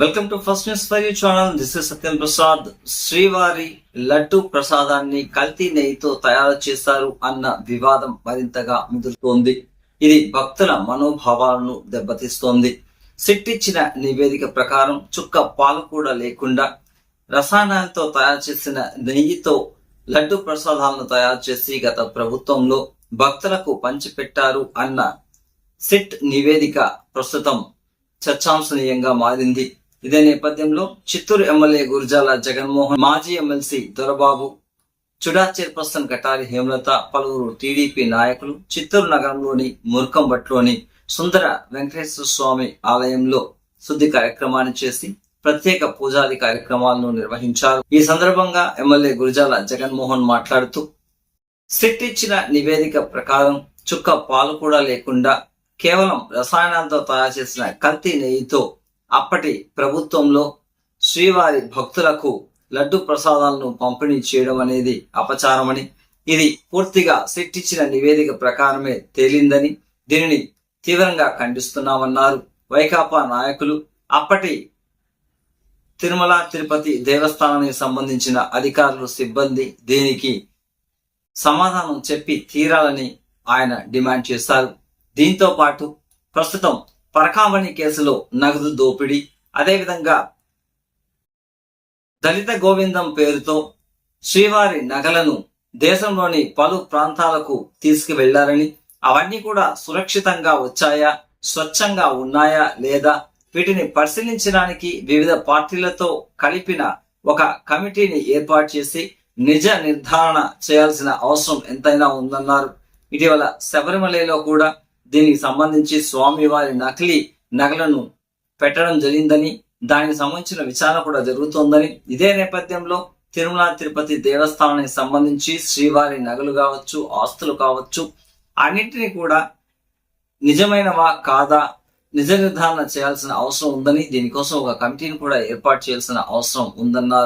Welcome to first news for you channel. This is Satyam Prasad. శ్రీవారి లడ్డు ప్రసాదాన్ని కల్తీ నెయ్యితో తయారు చేశారు అన్న వివాదం మరింతగా ముదురుతోంది. ఇది భక్తుల మనోభావాలను దెబ్బతీస్తోంది. సిట్టిచ్చిన నివేదిక ప్రకారం చుక్క పాలు కూడా లేకుండా రసాయనాలతో తయారు చేసిన నెయ్యితో లడ్డు ప్రసాదాలను తయారు చేసి గత ప్రభుత్వంలో భక్తులకు పంచిపెట్టారు అన్న సిట్ నివేదిక ప్రస్తుతం చర్చాంశనీయంగా మారింది. ఇదే నేపథ్యంలో చిత్తూరు ఎమ్మెల్యే గురజాల జగన్మోహన్ మాజీ ఎమ్మెల్సీ దొరబాబు చుడా చైర్పర్సన్ కటారి హేమలత పలువురు టీడీపీ నాయకులు చిత్తూరు నగరంలోని మురుకంబట్లోని సుందర వెంకటేశ్వర స్వామి ఆలయంలో శుద్ధి కార్యక్రమాన్ని చేసి ప్రత్యేక పూజాది కార్యక్రమాలను నిర్వహించారు. ఈ సందర్భంగా ఎమ్మెల్యే గురజాల జగన్మోహన్ మాట్లాడుతూ సిట్ ఇచ్చిన నివేదిక ప్రకారం చుక్క పాలు కూడా లేకుండా కేవలం రసాయనాలతో తయారు చేసిన కల్తీ నెయ్యితో అప్పటి ప్రభుత్వంలో శ్రీవారి భక్తులకు లడ్డు ప్రసాదాలను పంపిణీ చేయడం అనేది అపచారమని ఇది పూర్తిగా సిట్టిచ్చిన నివేదిక ప్రకారమే తేలిందని దీనిని తీవ్రంగా ఖండిస్తున్నామన్నారు వైకాపా నాయకులు. అప్పటి తిరుమల తిరుపతి దేవస్థానానికి సంబంధించిన అధికారులు సిబ్బంది దీనికి సమాధానం చెప్పి తీరాలని ఆయన డిమాండ్ చేశారు. దీంతో పాటు ప్రస్తుతం పరకామణి కేసులో నగదు దోపిడీ అదేవిధంగా దళిత గోవిందం పేరుతో శ్రీవారి నగలను దేశంలోని పలు ప్రాంతాలకు తీసుకువెళ్ళారని అవన్నీ కూడా సురక్షితంగా వచ్చాయా స్వచ్ఛంగా ఉన్నాయా లేదా వీటిని పరిశీలించడానికి వివిధ పార్టీలతో కలిపిన ఒక కమిటీని ఏర్పాటు చేసి నిజ నిర్ధారణ చేయాల్సిన అవసరం ఎంతైనా ఉందన్నారు. ఇటీవల శబరిమలలో కూడా దీనికి సంబంధించి స్వామివారి నకిలీ నగలను పెట్టడం జరిగిందని దానికి సంబంధించిన విచారణ కూడా జరుగుతోందని. ఇదే నేపథ్యంలో తిరుమల తిరుపతి దేవస్థానానికి సంబంధించి శ్రీవారి నగలు కావచ్చు ఆస్తులు కావచ్చు అన్నింటినీ కూడా నిజమైనవా కాదా నిజ నిర్ధారణ చేయాల్సిన అవసరం ఉందని దీనికోసం ఒక కమిటీని కూడా ఏర్పాటు చేయాల్సిన అవసరం ఉందన్నారు.